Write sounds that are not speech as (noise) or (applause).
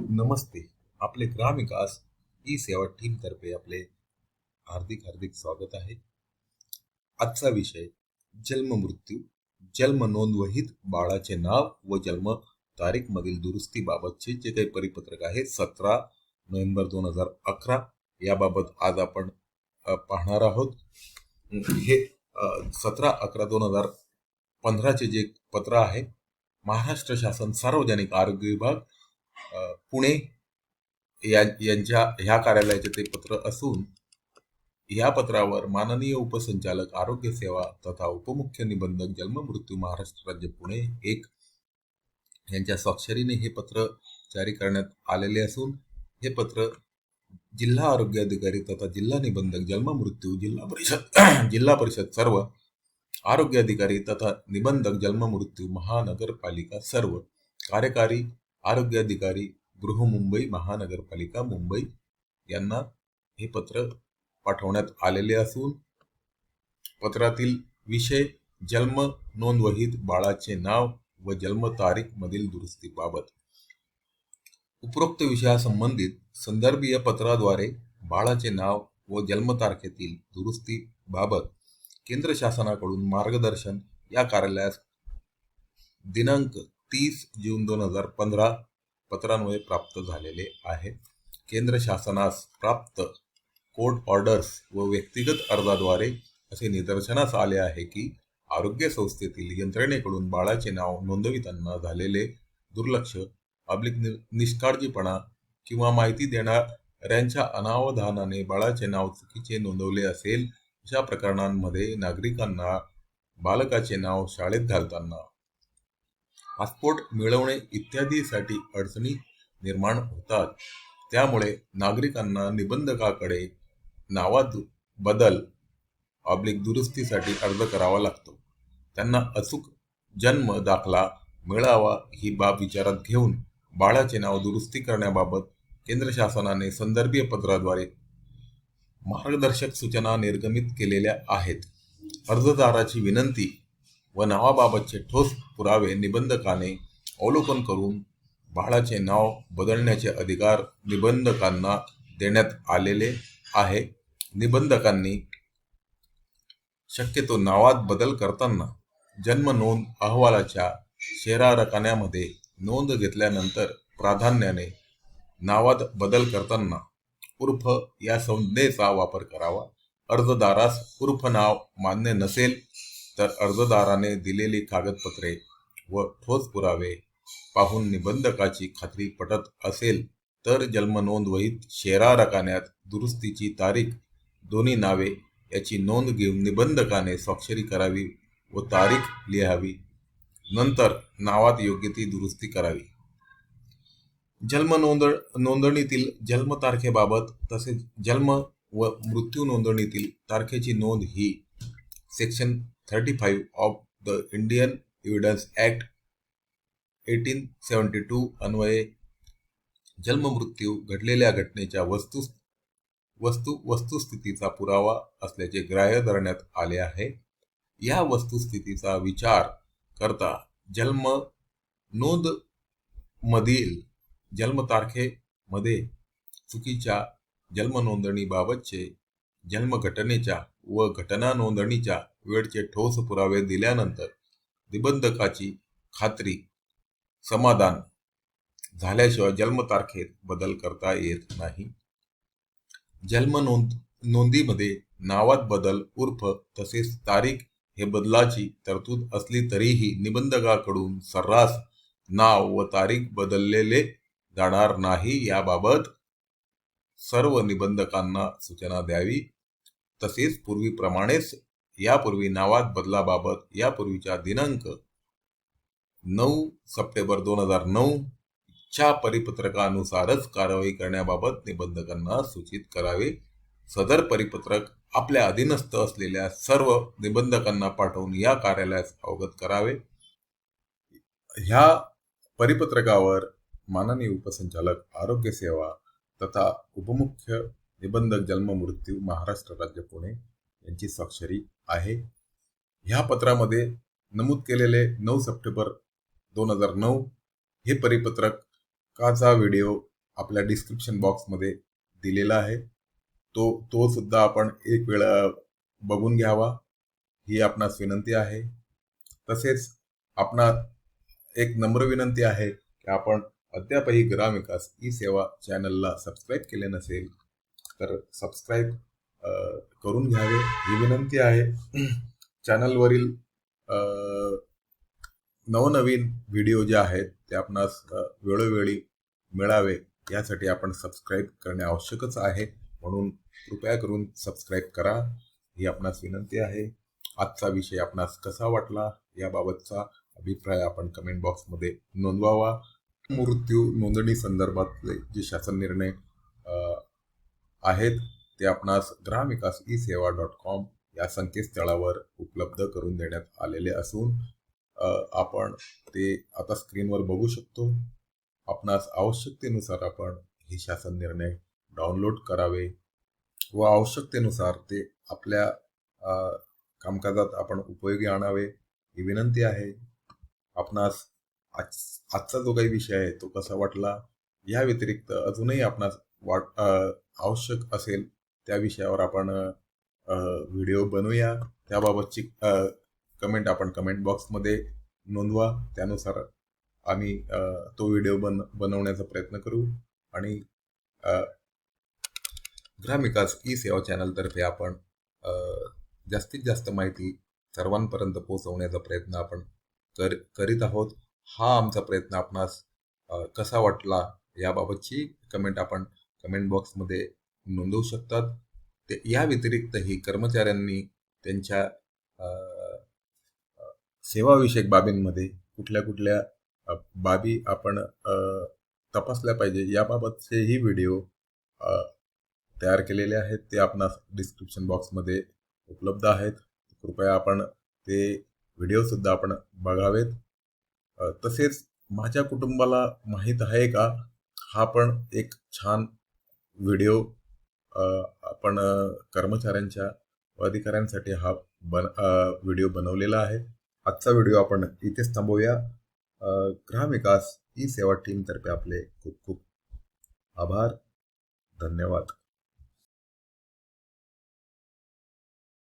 नमस्ते. आपले ग्रामविकास ई सेवा टीमतर्फे आपले हार्दिक हार्दिक स्वागत आहे. आजचा विषय जन्म मृत्यू जन्म नोंदवहीत बाळाचे नाव व जन्म तारीख मधील दुरुस्तीबाबतचे जे काही परिपत्रक आहे सतरा नोव्हेंबर दोन हजार अकरा याबाबत आज आपण पाहणार आहोत. हे सतरा अकरा दोन हजार पंधराचे जे पत्र आहे महाराष्ट्र शासन सार्वजनिक आरोग्य विभाग पुणे या यांच्या ह्या कार्यालयाचे ते पत्र असून या पत्रावर माननीय उपसंचालक आरोग्य सेवा तथा उपमुख्य निबंधक जन्म मृत्यू महाराष्ट्र राज्य पुणे एक यांच्या स्वाक्षरीने हे पत्र जारी करण्यात आलेले असून हे पत्र जिल्हा आरोग्य अधिकारी तथा जिल्हा निबंधक जन्म मृत्यू जिल्हा परिषद (clears throat) जिल्हा परिषद सर्व आरोग्य अधिकारी तथा निबंधक जन्म मृत्यू महानगरपालिका सर्व कार्यकारी आरोग्याधिकारी बृहमुंबई गृहमुंबई महानगरपालिका मुंबई यांना हे पत्र पाठवण्यात आलेले असून पत्रातील विषय जन्म नोंदवहीत बाळाचे नाव व जन्मतारीख मधील दुरुस्तीबाबत उपरोक्त विषयासंबंधित संदर्भीय पत्राद्वारे बाळाचे नाव व जन्मतारखेतील दुरुस्तीबाबत केंद्र शासनाकडून मार्गदर्शन या कार्यालयास दिनांक तीस जून दोन हजार पंधरा पत्रांमुळे प्राप्त झालेले आहे केंद्र शासनास प्राप्त कोर्ट ऑर्डर्स व व्यक्तिगत अर्जाद्वारे असे निदर्शनास आले आहे की आरोग्य संस्थेतील यंत्रणेकडून बाळाचे नाव नोंदविताना झालेले दुर्लक्ष अब्लिक नि- निष्काळजीपणा किंवा माहिती देणाऱ्यांच्या अनावधानाने बाळाचे नाव चुकीचे नोंदवले असेल अशा प्रकरणांमध्ये नागरिकांना बालकाचे नाव शाळेत घालताना पासपोर्ट मिळवणे इत्यादीसाठी अडचणी निर्माण होतात. त्यामुळे नागरिकांना निबंधकाकडे नावात बदल ऑब्लिक दुरुस्तीसाठी अर्ज करावा लागतो. त्यांना अचूक जन्म दाखला मिळावा ही बाब विचारात घेऊन बाळाचे नाव दुरुस्ती करण्याबाबत केंद्र शासनाने संदर्भीय पत्राद्वारे मार्गदर्शक सूचना निर्गमित केलेल्या आहेत. अर्जदाराची विनंती व नावाबाबतचे ठोस पुरावे निबंधकाने अवलोकन करून बाळाचे नाव बदलण्याचे अधिकार निबंधकांना देण्यात आलेले आहे. निबंधकांनी शक्यतो नावात बदल करताना जन्म नोंद अहवालाच्या शेरारकान्यामध्ये नोंद घेतल्यानंतर प्राधान्याने नावात बदल करताना उर्फ या संज्ञेचा वापर करावा. अर्जदारास उर्फ नाव मान्य नसेल तर अर्जदाराने दिलेली कागदपत्रे व ठोस पुरावे पाहून निबंधकाची खात्री पटत असेल तर जन्म नोंद वहीत शेरा रकान्यात दुरुस्तीची तारीख दोन्ही नावे याची नोंद घेऊन निबंधकाने स्वाक्षरी करावी व तारीख लिहावी. नंतर नावात योग्य ती दुरुस्ती करावी. जन्म नोंद नोंदणीतील जन्मतारखेबाबत तसेच जन्म व मृत्यू नोंदणीतील तारखेची नोंद ही section thirty five of the Indian evidence act eighteen seventy two अन्वये जन्ममृत्यू घडलेल्या घटनेच्या वस्तू वस्तू वस्तुस्थितीचा पुरावा असल्याचे ग्राह्य धरण्यात आले आहे. या वस्तुस्थितीचा विचार करता जन्म नोंद मधील जन्मतारखेमध्ये चुकीच्या जन्म नोंदणीबाबतचे जन्मघटनेच्या व घटना नोंदणीच्या वेळचे ठोस पुरावे दिल्यानंतर निबंधकाची खात्री समाधान झाल्याशिवाय जन्मतारखेत बदल करता येत नाही. जन्म नोंद नोंदीमध्ये नावात बदल उर्फ तसेच तारीख हे बदलाची तरतूद असली तरीही निबंधकाकडून सर्रास नाव व तारीख बदललेले जाणार नाही याबाबत सर्व निबंधकांना सूचना द्यावी. तसेच पूर्वीप्रमाणेच यापूर्वी नावात बदलाबाबत यापूर्वीच्या दिनांक नऊ सप्टेंबर दोन हजार नऊ च्या परिपत्रकानुसारच कारवाई करण्याबाबत निबंधकांना सूचित करावे. सदर परिपत्रक आपल्या अधीनस्थ असलेल्या सर्व निबंधकांना पाठवून या कार्यालयास अवगत करावे. ह्या परिपत्रकावर माननीय उपसंचालक आरोग्य सेवा तथा उपमुख्य निबंधक जन्म मृत्यू महाराष्ट्र राज्य पुणे यांची स्वाक्षरी आहे. ह्या पत्रामध्ये नमूद केलेले नऊ सप्टेंबर दोन हजार नऊ हे परिपत्रकाचा व्हिडिओ आपल्या डिस्क्रिप्शन बॉक्समध्ये दिलेला आहे. तो तो सुद्धा आपण एक वेळ बघून घ्यावा. ही आपणास विनंती आहे. तसेच आपणा एक नम्र विनंती आहे की आपण अद्यापही ग्रामविकास ई सेवा चॅनलला सबस्क्राईब केले नसेल तर सबस्क्राईब करून घ्यावे. ही विनंती आहे. चॅनलवरील नवनवीन व्हिडिओ जे आहेत ते आपणास वेळोवेळी मिळावे यासाठी आपण सबस्क्राईब करणे आवश्यकच आहे. म्हणून कृपया करून सबस्क्राईब करा. ही आपणास विनंती आहे. आजचा विषय आपणास कसा वाटला याबाबतचा अभिप्राय आपण कमेंट बॉक्समध्ये नोंदवावा. मृत्यू नोंदणी संदर्भातले जे शासन निर्णय आहेत ते आपणास ग्रामविकास ई सेवा डॉट कॉम या संकेतस्थळावर उपलब्ध करून देण्यात आलेले असून आपण ते आता स्क्रीनवर बघू शकतो. आपणास आवश्यकतेनुसार आपण हे शासन निर्णय डाउनलोड करावे व आवश्यकतेनुसार ते आपल्या कामकाजात आपण उपयोगी आणावे ही विनंती आहे. आपणास आज आजचा जो काही विषय आहे तो कसा वाटला? या व्यतिरिक्त अजूनही आपणास वाट आवश्यक असेल त्या विषयावर आपण व्हिडिओ बनवूया. त्याबाबतची कमेंट आपण कमेंट बॉक्समध्ये नोंदवा. त्यानुसार आम्ही तो व्हिडिओ बन बनवण्याचा प्रयत्न करू. आणि ग्रामविकास ई सेवा चॅनलतर्फे आपण जास्तीत जास्त माहिती सर्वांपर्यंत पोहोचवण्याचा प्रयत्न आपण कर करीत आहोत. हा आमचा प्रयत्न आपणास कसा वाटला याबाबतची कमेंट आपण कमेंट बॉक्समध्ये नोंदवू शकतात. ते या व्यतिरिक्तही कर्मचाऱ्यांनी त्यांच्या सेवाविषयक बाबींमध्ये कुठल्या कुठल्या बाबी आपण तपासल्या पाहिजे याबाबतचेही व्हिडिओ तयार केलेले आहेत. ते आपणास डिस्क्रिप्शन बॉक्समध्ये उपलब्ध आहेत. कृपया आपण ते व्हिडिओसुद्धा आपण बघावेत. तसेच माझ्या कुटुंबाला माहीत आहे का? हा पण एक छान व्हिडिओ आपण कर्मचाऱ्यांच्या व अधिकाऱ्यांसाठी हा बन व्हिडिओ बनवलेला आहे. आजचा व्हिडिओ आपण इथेच थांबवूया. ग्रामविकास ई सेवा टीमतर्फे आपले खूप खूप आभार. धन्यवाद.